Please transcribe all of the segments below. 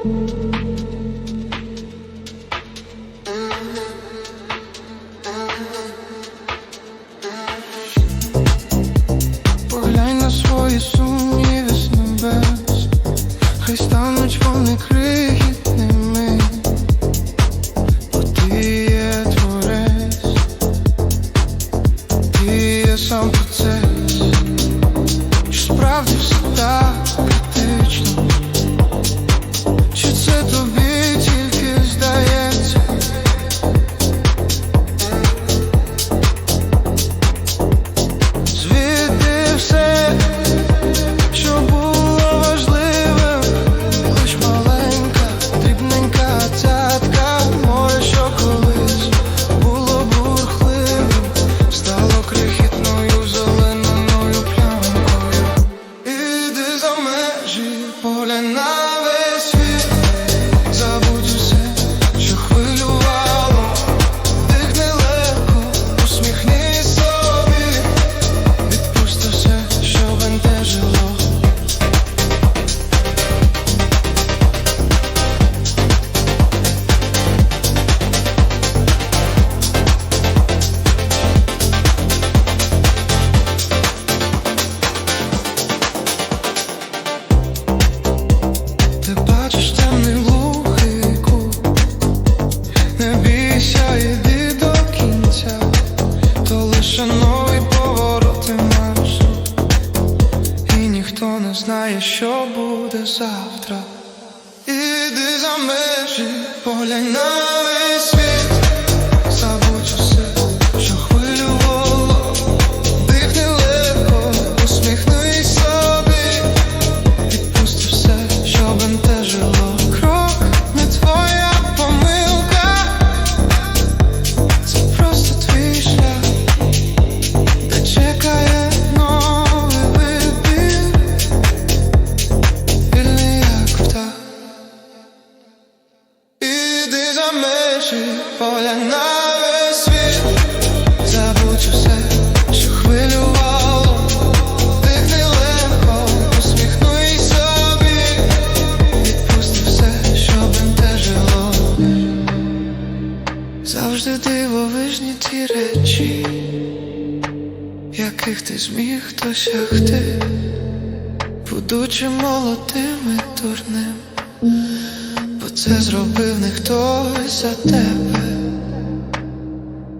Поглянь на свої сумніви з небес, хай стануть вони крихітними, ти є творець, ти є сам процес, чи справді все так критично. Ніхто не знає, що буде завтра. Іди за межі, поглянь на Межі, поглянь на весь світ. Забудь усе, що хвилювало. Дихни легко, усміхнусь собі. Відпусти все, що бентежило. Завжди дивовижні ті речі, яких ти зміг досягти, будучи молодим і дурним, бо це зробив не хтось за тебе,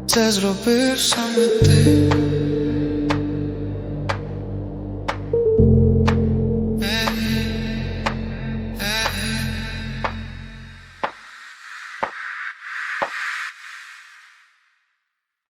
це зробив саме ти.